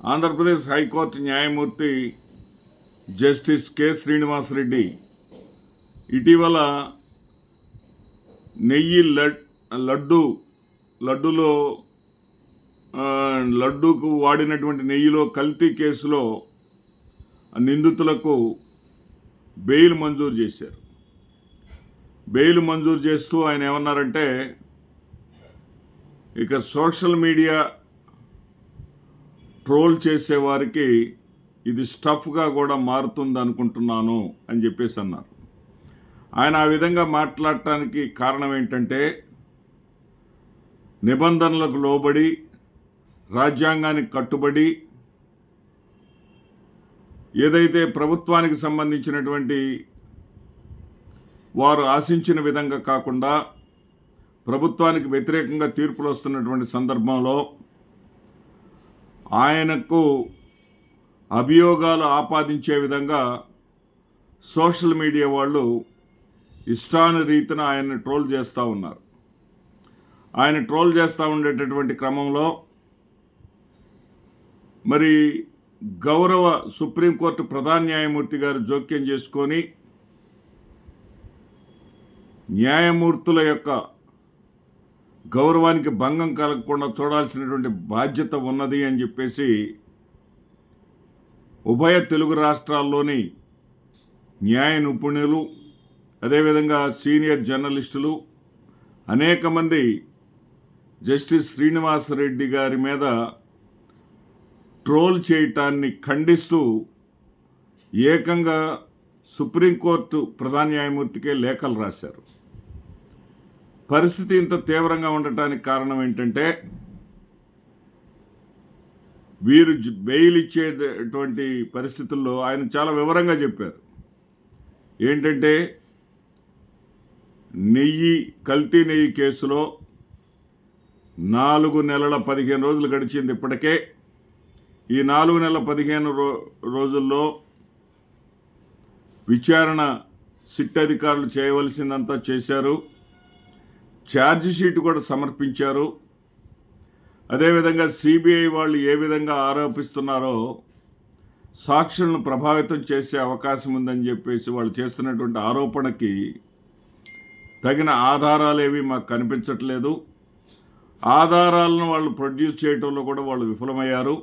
Andhra Pradesh high court న్యాయమూర్తి justice K Srinivasa Reddy ఇటీవల నెయ్యి లడ్ లడ్డు లడ్డులో లడ్డూకు వాడినటువంటి నెయ్యిలో కల్తీ కేసులో నిందితులకు బెయిల్ మంజూరు చేశారు. బెయిల్ మంజూరు చేస్తూ ఆయన ఏమన్నారంటే ఇక సోషల్ మీడియా ట్రోల్ చేసేవారికి ఇది స్టఫ్గా కూడా మారుతుంది అనుకుంటున్నాను అని చెప్పేసి అన్నారు. ఆయన ఆ విధంగా మాట్లాడటానికి కారణం ఏంటంటే నిబంధనలకు లోబడి రాజ్యాంగానికి కట్టుబడి ఏదైతే ప్రభుత్వానికి సంబంధించినటువంటి వారు ఆశించిన విధంగా కాకుండా ప్రభుత్వానికి వ్యతిరేకంగా తీర్పులు వస్తున్నటువంటి సందర్భంలో ఆయనకు అభియోగాలు ఆపాదించే విధంగా సోషల్ మీడియా వాళ్ళు ఇష్టానురీతిన ఆయన్ని ట్రోల్ చేస్తూ ఉన్నారు. ఆయన ట్రోల్ చేస్తూ ఉండేటటువంటి క్రమంలో మరి గౌరవ సుప్రీంకోర్టు ప్రధాన న్యాయమూర్తి గారు జోక్యం చేసుకొని న్యాయమూర్తుల యొక్క గౌరవానికి భంగం కలగకుండా చూడాల్సినటువంటి బాధ్యత ఉన్నది అని చెప్పేసి ఉభయ తెలుగు రాష్ట్రాల్లోని న్యాయ నిపుణులు అదేవిధంగా సీనియర్ జర్నలిస్టులు అనేక మంది జస్టిస్ శ్రీనివాసరెడ్డి గారి మీద ట్రోల్ చేయటాన్ని ఖండిస్తూ ఏకంగా సుప్రీంకోర్టు ప్రధాన న్యాయమూర్తికే లేఖలు రాశారు. పరిస్థితి ఇంత తీవ్రంగా ఉండటానికి కారణం ఏంటంటే వీరు బెయిల్ ఇచ్చేటువంటి పరిస్థితుల్లో ఆయన చాలా వివరంగా చెప్పారు. ఏంటంటే నెయ్యి కల్తీ నెయ్యి కేసులో నాలుగు నెలల పదిహేను రోజులు గడిచింది ఇప్పటికే. ఈ నాలుగు నెలల పదిహేను రో రోజుల్లో విచారణ సిట్ అధికారులు చేయవలసిందంతా చేశారు. ఛార్జ్ షీట్ కూడా సమర్పించారు. అదేవిధంగా సిబిఐ వాళ్ళు ఏ విధంగా ఆరోపిస్తున్నారో సాక్షులను ప్రభావితం చేసే అవకాశం ఉందని చెప్పేసి వాళ్ళు చేస్తున్నటువంటి ఆరోపణకి తగిన ఆధారాలు ఏవి మాకు కనిపించట్లేదు. ఆధారాలను వాళ్ళు ప్రొడ్యూస్ చేయటంలో కూడా వాళ్ళు విఫలమయ్యారు.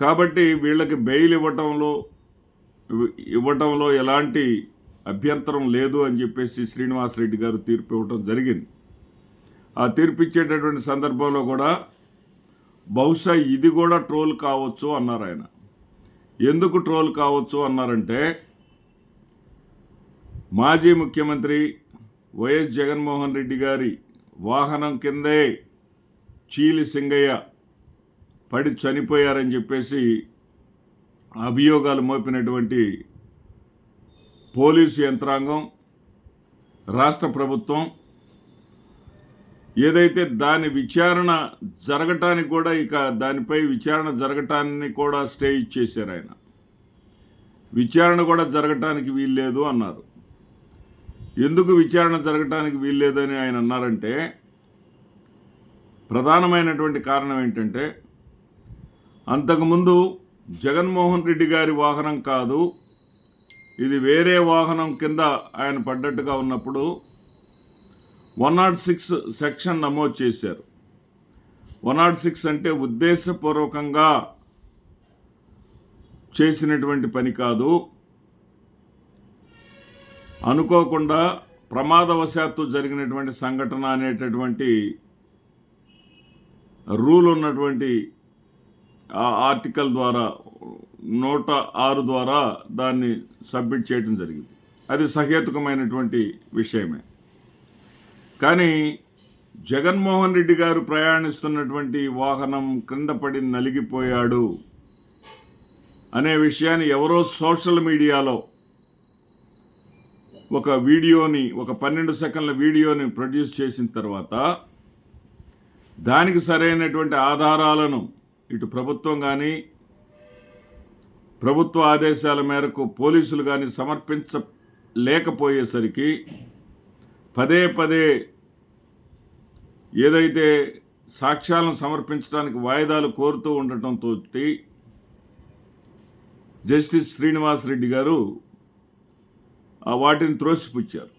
కాబట్టి వీళ్ళకి బెయిల్ ఇవ్వటంలో ఇవ్వటంలో ఎలాంటి అభ్యంతరం లేదు అని చెప్పేసి శ్రీనివాసరెడ్డి గారు తీర్పు ఇవ్వటం జరిగింది. ఆ తీర్పు ఇచ్చేటటువంటి సందర్భంలో కూడా బహుశా ఇది కూడా ట్రోల్ కావచ్చు అన్నారు ఆయన. ఎందుకు ట్రోల్ కావచ్చు అన్నారంటే మాజీ ముఖ్యమంత్రి వైఎస్ జగన్మోహన్ రెడ్డి గారి వాహనం కిందే చీలి సింగయ్య పడి చనిపోయారని చెప్పేసి అభియోగాలు మోపినటువంటి పోలీసు యంత్రాంగం రాష్ట్ర ప్రభుత్వం ఏదైతే దాని విచారణ జరగటానికి కూడా ఇక దానిపై విచారణ జరగటాన్ని కూడా స్టే ఇచ్చేశారు ఆయన. విచారణ కూడా జరగటానికి వీల్లేదు అన్నారు. ఎందుకు విచారణ జరగటానికి వీల్లేదని ఆయన అన్నారంటే ప్రధానమైనటువంటి కారణం ఏంటంటే అంతకుముందు జగన్మోహన్ రెడ్డి గారి వాహనం కాదు ఇది వేరే వాహనం కింద ఆయన పడ్డట్టుగా ఉన్నప్పుడు వన్ నాట్ సిక్స్ సెక్షన్ నమోదు చేశారు. వన్ నాట్ సిక్స్ అంటే ఉద్దేశపూర్వకంగా చేసినటువంటి పని కాదు. అనుకోకుండా ప్రమాదవశాత్తు జరిగినటువంటి సంఘటన అనేటటువంటి రూల్ ఉన్నటువంటి ఆర్టికల్ ద్వారా నూట ఆరు ద్వారా దాన్ని సబ్మిట్ చేయడం జరిగింది. అది సహేతుకమైనటువంటి విషయమే. కానీ జగన్మోహన్ రెడ్డి గారు ప్రయాణిస్తున్నటువంటి వాహనం క్రింద పడి నలిగిపోయాడు అనే విషయాన్ని ఎవరో సోషల్ మీడియాలో ఒక వీడియోని ఒక పన్నెండు సెకండ్ల వీడియోని ప్రొడ్యూస్ చేసిన తర్వాత దానికి సరైనటువంటి ఆధారాలను ఇటు ప్రభుత్వం కానీ ప్రభుత్వ ఆదేశాల మేరకు పోలీసులు కానీ సమర్పించలేకపోయేసరికి పదే పదే ఏదైతే సాక్ష్యాలను సమర్పించడానికి వాయిదాలు కోరుతూ ఉండటంతో జస్టిస్ శ్రీనివాస్ రెడ్డి గారు ఆ వాటిని త్రోసిపుచ్చారు.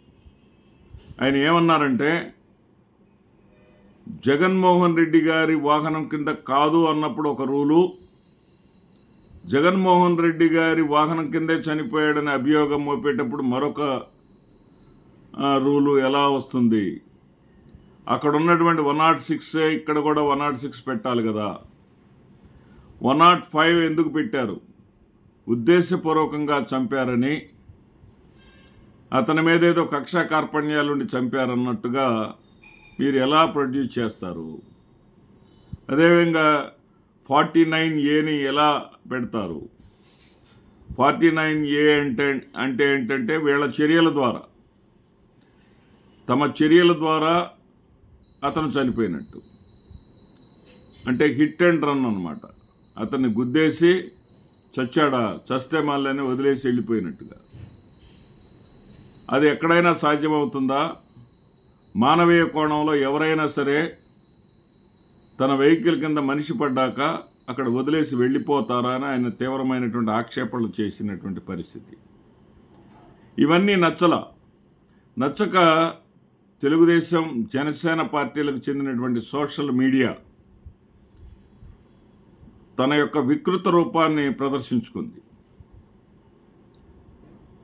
ఆయన ఏమన్నారంటే జగన్మోహన్ రెడ్డి గారి వాహనం కింద కాదు అన్నప్పుడు ఒక రూలు. జగన్మోహన్ రెడ్డి గారి వాహనం కిందే చనిపోయాడని అభియోగం మోపేటప్పుడు మరొక రూలు ఎలా వస్తుంది? అక్కడ ఉన్నటువంటి వన్ నాట్ సిక్స్ ఇక్కడ కూడా వన్ నాట్ సిక్స్ పెట్టాలి కదా. వన్ నాట్ ఫైవ్ ఎందుకు పెట్టారు? ఉద్దేశపూర్వకంగా చంపారని అతని మీద ఏదో కక్షా కార్పణ్యాలుండి చంపారన్నట్టుగా మీరు ఎలా ప్రొడ్యూస్ చేస్తారు? అదేవిధంగా ఫార్టీ నైన్ ఏని ఎలా పెడతారు? ఫార్టీ నైన్ ఏ అంటే అంటే ఏంటంటే వీళ్ళ చర్యల ద్వారా. తమ చర్యల ద్వారా అతను చనిపోయినట్టు. అంటే హిట్ అండ్ రన్ అనమాట అతన్ని గుద్దేసి చచ్చాడా చస్తే మళ్ళీ వదిలేసి వెళ్ళిపోయినట్టుగా. అది ఎక్కడైనా సాధ్యమవుతుందా? మానవీయ కోణంలో ఎవరైనా సరే తన వెహికల్ కింద మనిషి పడ్డాక అక్కడ వదిలేసి వెళ్ళిపోతారా అని ఆయన తీవ్రమైనటువంటి ఆక్షేపణలు చేసినటువంటి పరిస్థితి. ఇవన్నీ నచ్చల. నచ్చక తెలుగుదేశం జనసేన పార్టీలకు చెందినటువంటి సోషల్ మీడియా తన యొక్క వికృత రూపాన్ని ప్రదర్శించుకుంది.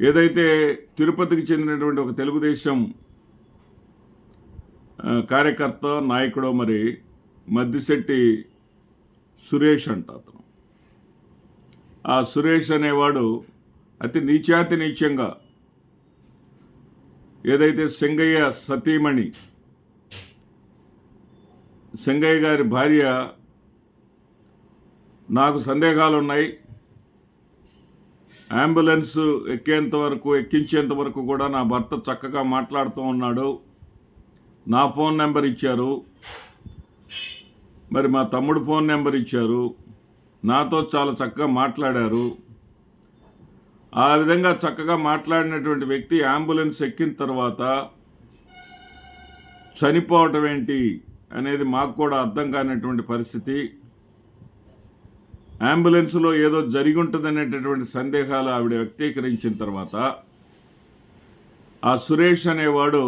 ఏదైతే తిరుపతికి చెందినటువంటి ఒక తెలుగుదేశం కార్యకర్త నాయకుడో మరి మద్దిశెట్టి సురేష్ అంట అతను. ఆ సురేష్ అనేవాడు అతి నీచాతి నీచంగా ఏదైతే సింగయ్య సతీమణి సింగయ్య గారి భార్య నాకు సందేహాలు ఉన్నాయి అంబులెన్స్ ఎక్కేంత వరకు ఎక్కించేంత వరకు కూడా నా భర్త చక్కగా మాట్లాడుతూ ఉన్నాడు. నా ఫోన్ నెంబర్ ఇచ్చారు. మరి మా తమ్ముడు ఫోన్ నెంబర్ ఇచ్చారు. నాతో చాలా చక్కగా మాట్లాడారు. ఆ విధంగా చక్కగా మాట్లాడినటువంటి వ్యక్తి అంబులెన్స్ ఎక్కిన తర్వాత చనిపోవటం ఏంటి అనేది మాకు కూడా అర్థం కానటువంటి పరిస్థితి. అంబులెన్స్లో ఏదో జరిగి ఉంటుందనేటటువంటి సందేహాలు ఆవిడ వ్యక్తీకరించిన తర్వాత ఆ సురేష్ అనేవాడు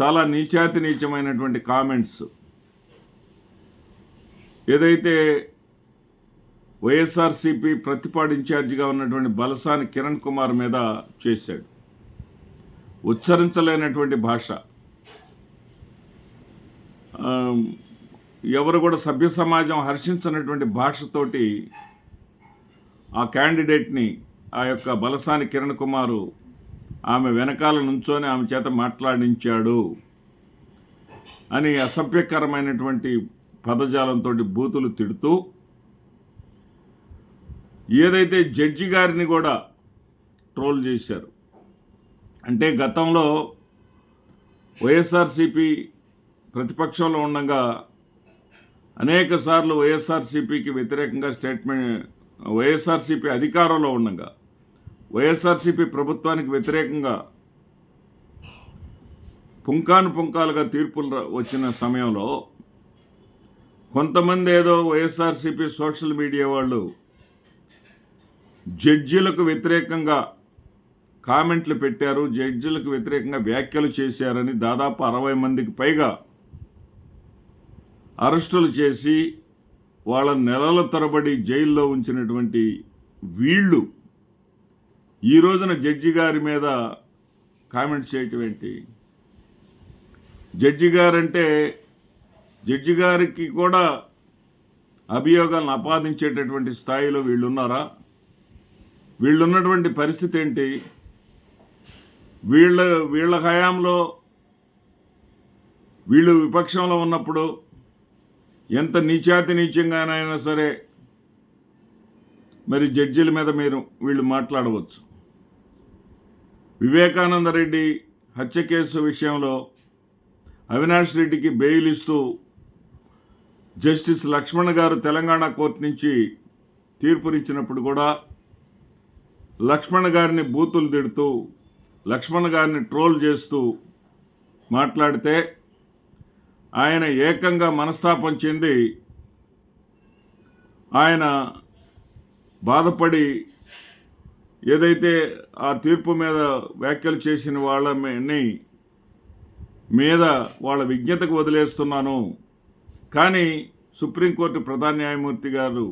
చాలా నీచాతి నీచమైనటువంటి కామెంట్స్ ఏదైతే వైఎస్ఆర్సీపీ ప్రతిపాడు ఇన్ఛార్జిగా ఉన్నటువంటి బలసాని కిరణ్ కుమార్ మీద చేశాడు. ఉచ్చరించలేనటువంటి భాష. ఎవరు కూడా సభ్య సమాజం హర్షించినటువంటి భాషతోటి ఆ క్యాండిడేట్ని ఆ యొక్క బలసాని కిరణ్ కుమారు ఆమె వెనకాల నుంచొని ఆమె చేత మాట్లాడించాడు అని అసభ్యకరమైనటువంటి పదజాలంతో బూతులు తిడుతూ ఏదైతే జడ్జి గారిని కూడా ట్రోల్ చేశారు. అంటే గతంలో వైఎస్ఆర్సీపీ ప్రతిపక్షంలో ఉండగా అనేక సార్లు వైఎస్ఆర్సీపీకి వ్యతిరేకంగా స్టేట్మెంట్ వైఎస్ఆర్సీపీ అధికారంలో ఉండగా వైఎస్ఆర్సీపీ ప్రభుత్వానికి వ్యతిరేకంగా పుంకాను పుంకాలుగా తీర్పులు వచ్చిన సమయంలో కొంతమంది ఏదో వైఎస్ఆర్సీపీ సోషల్ మీడియా వాళ్ళు జడ్జిలకు వ్యతిరేకంగా కామెంట్లు పెట్టారు జడ్జిలకు వ్యతిరేకంగా వ్యాఖ్యలు చేశారని దాదాపు అరవై మందికి పైగా అరెస్టులు చేసి వాళ్ళ నెలల తరబడి జైల్లో ఉంచినటువంటి వీళ్ళు ఈ రోజున జడ్జి గారి మీద కామెంట్స్ చేయటం ఏంటి? జడ్జి గారంటే జడ్జి గారికి కూడా అభియోగాలను ఆపాదించేటటువంటి స్థాయిలో వీళ్ళు ఉన్నారా వీళ్ళున్నటువంటి పరిస్థితి ఏంటి? వీళ్ళ వీళ్ళ హయాంలో వీళ్ళు విపక్షంలో ఉన్నప్పుడు ఎంత నీచాతి నీచంగానైనా సరే మరి జడ్జిల మీద మీరు వీళ్ళు మాట్లాడవచ్చు. వివేకానంద రెడ్డి హత్య కేసు విషయంలో అవినాష్ రెడ్డికి బెయిల్ ఇస్తూ జస్టిస్ లక్ష్మణ్ గారు తెలంగాణ కోర్టు నుంచి తీర్పునిచ్చినప్పుడు కూడా లక్ష్మణ్ గారిని బూతులు తిడుతూ లక్ష్మణ్ గారిని ట్రోల్ చేస్తూ మాట్లాడితే ఆయన ఏకంగా మనస్తాపం చెంది ఆయన బాధపడి ఏదైతే ఆ తీర్పు మీద వ్యాఖ్యలు చేసిన వాళ్ళని మీద వాళ్ళ విజ్ఞతకు వదిలేస్తున్నాను కానీ సుప్రీంకోర్టు ప్రధాన న్యాయమూర్తి గారు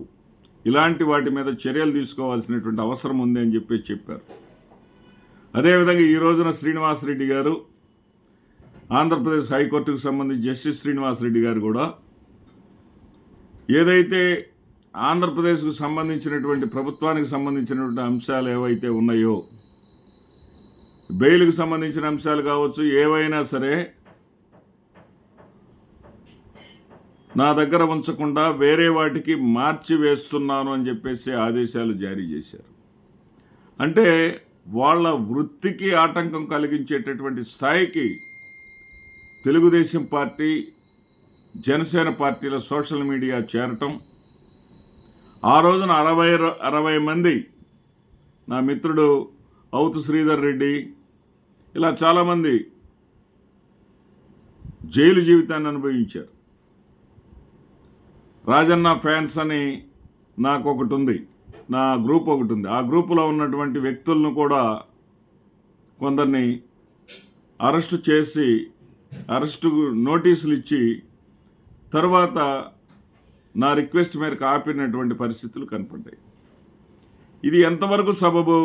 ఇలాంటి వాటి మీద చర్యలు తీసుకోవాల్సినటువంటి అవసరం ఉంది అని చెప్పి చెప్పారు. అదేవిధంగా ఈ రోజున శ్రీనివాసరెడ్డి గారు ఆంధ్రప్రదేశ్ హైకోర్టుకు సంబంధించి జస్టిస్ శ్రీనివాసరెడ్డి గారు కూడా ఏదైతే ఆంధ్రప్రదేశ్కు సంబంధించినటువంటి ప్రభుత్వానికి సంబంధించినటువంటి అంశాలు ఏవైతే ఉన్నాయో బెయిల్కు సంబంధించిన అంశాలు కావచ్చు ఏవైనా సరే నా దగ్గర ఉంచకుండా వేరే వాటికి మార్చి వేస్తున్నాను అని చెప్పేసి ఆదేశాలు జారీ చేశారు. అంటే వాళ్ళ వృత్తికి ఆటంకం కలిగించేటటువంటి స్థాయికి తెలుగుదేశం పార్టీ జనసేన పార్టీల సోషల్ మీడియా చేరటం ఆ రోజున అరవై అరవై మంది నా మిత్రుడు అవుతు శ్రీధర్ రెడ్డి ఇలా చాలామంది జైలు జీవితాన్ని అనుభవించారు. రాజన్న ఫ్యాన్స్ అని నాకు ఒకటి ఉంది నా గ్రూప్ ఒకటి ఉంది. ఆ గ్రూపులో ఉన్నటువంటి వ్యక్తులను కూడా కొందరిని అరెస్టు చేసి అరెస్టు నోటీసులు ఇచ్చి తర్వాత నా రిక్వెస్ట్ మేరకు ఆపినటువంటి పరిస్థితులు కనపడ్డాయి. ఇది ఎంతవరకు సబబు?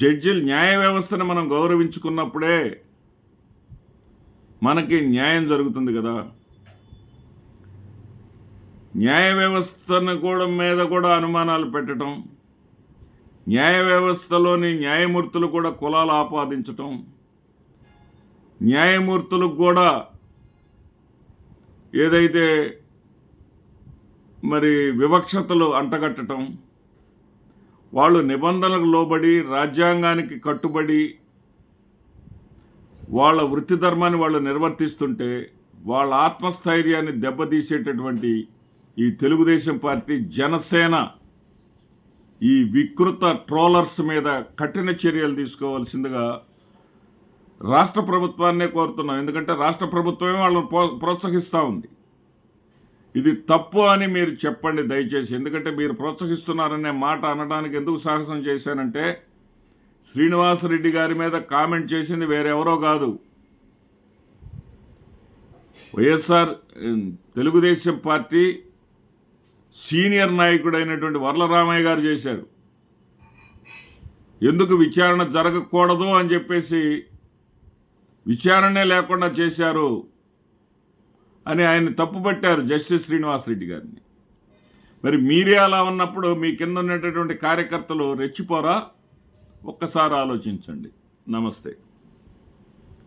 జడ్జిలు న్యాయ వ్యవస్థను మనం గౌరవించుకున్నప్పుడే మనకి న్యాయం జరుగుతుంది కదా. న్యాయ వ్యవస్థను కూడా మీద కూడా అనుమానాలు పెట్టడం న్యాయ వ్యవస్థలోని న్యాయమూర్తులు కూడా కులాలు ఆపాదించటం న్యాయమూర్తులకు కూడా ఏదైతే మరి వివక్షతలు అంటగట్టడం వాళ్ళు నిబంధనలకు లోబడి రాజ్యాంగానికి కట్టుబడి వాళ్ళ వృత్తి ధర్మాన్ని వాళ్ళు నిర్వర్తిస్తుంటే వాళ్ళ ఆత్మస్థైర్యాన్ని దెబ్బతీసేటటువంటి ఈ తెలుగుదేశం పార్టీ జనసేన ఈ వికృత ట్రోలర్స్ మీద కఠిన చర్యలు తీసుకోవాల్సిందిగా రాష్ట్ర ప్రభుత్వాన్నే కోరుతున్నాం. ఎందుకంటే రాష్ట్ర ప్రభుత్వమే వాళ్ళని ప్రో ప్రోత్సహిస్తూ ఉంది. ఇది తప్పు అని మీరు చెప్పండి దయచేసి. ఎందుకంటే మీరు ప్రోత్సహిస్తున్నారనే మాట అనడానికి ఎందుకు సాహసం చేశానంటే శ్రీనివాసరెడ్డి గారి మీద కామెంట్ చేసింది వేరెవరో కాదు. వైఎస్ఆర్ తెలుగుదేశం పార్టీ సీనియర్ నాయకుడైనటువంటి వర్లరామయ్య గారు చేశారు. ఎందుకు విచారణ జరగకూడదు అని చెప్పేసి విచారణే లేకుండా చేశారు అని ఆయన తప్పుపట్టారు జస్టిస్ శ్రీనివాసరెడ్డి గారిని. మరి మీరే అలా ఉన్నప్పుడు మీ కింద ఉన్నటువంటి కార్యకర్తలు రెచ్చిపోరా? ఒక్కసారి ఆలోచించండి. నమస్తే.